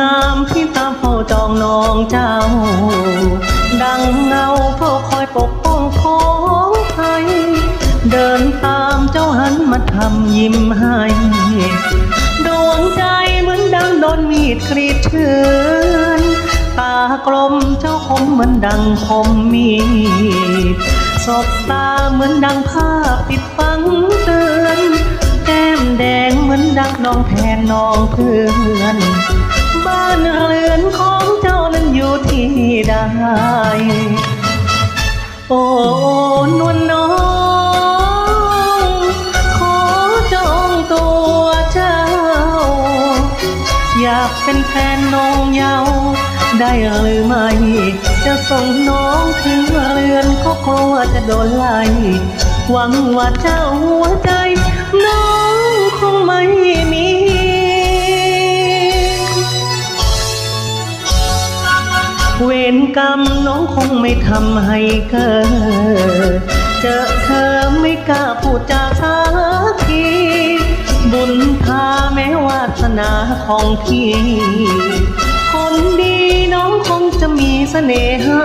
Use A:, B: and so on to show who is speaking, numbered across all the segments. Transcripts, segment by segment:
A: งามที่ตามเฝ้าจองน้องเจ้า ดังเงาเฝ้าคอยปกป้องของไทย เดินตามเจ้าหันมาทำยิ้มให้ดวงใจเหมือนดังโดนมีดกรีดเชือนตากลมเจ้าคมเหมือนดังคมมีดศบตาเหมือนดังภาพติดฝังเตือนแก้มแดงเหมือนดังน้องแทนน้องเพื่อน บ้านเรือนของเจ้านั้นอยู่ที่ใดโอ้นวลน้อง ขอจองตัวเจ้า อยากเป็นแฟนน้องเยาวได้หรือไม่ จะส่งน้องถึงเรือนก็กลัวจะโดนไล่หวังว่าเจ้าหัวใจ น้องคงไม่ รกรรมน้องคงไม่ทำให้เกิดเจอเธอไม่กล้าพูดจาสักที บุญพาแม้วาสนาของพี่ คนดีน้องคงจะมีเสน่หา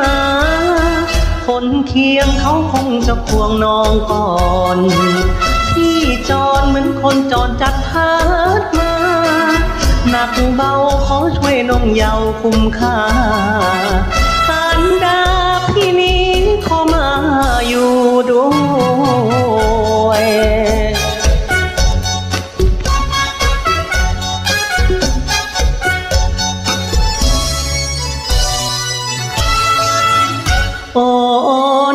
A: คนเคียงเขาคงจะควงน้องก่อนพี่จรเหมือนคนจรจัดพาดมาหนักเบาขอช่วยน้องเยาว์คุ้มค่าาพี่นี้ขอมาอยู่ด้วยโอ้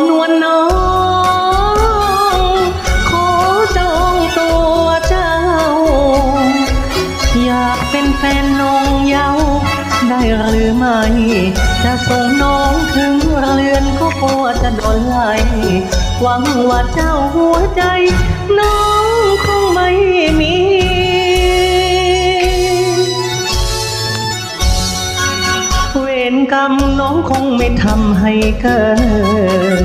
A: นวลน้องขอจองตัวเจ้า อยากเป็นแฟนน้อง ได้หรือไม่ จะส่งน้องถึงเรือนก็กลัวจะโดนไล่หวังว่าเจ้าหัวใจ น้องคงไม่มีเวรกรรมน้องคงไม่ทำให้เกิด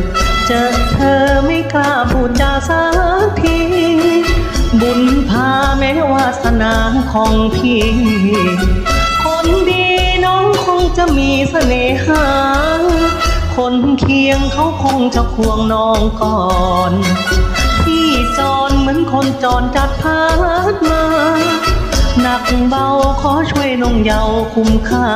A: เจอเธอไม่กล้าพูดจาสักทีบุญพาแม้วาสนาของพี่ จะมีเสน่หา คนเคียงเขาคงจะควงน้องก่อนพี่จอนเหมือนคนจอนจัดพาดมาหนักเบาขอช่วยน้องเยาวคุ้มค่า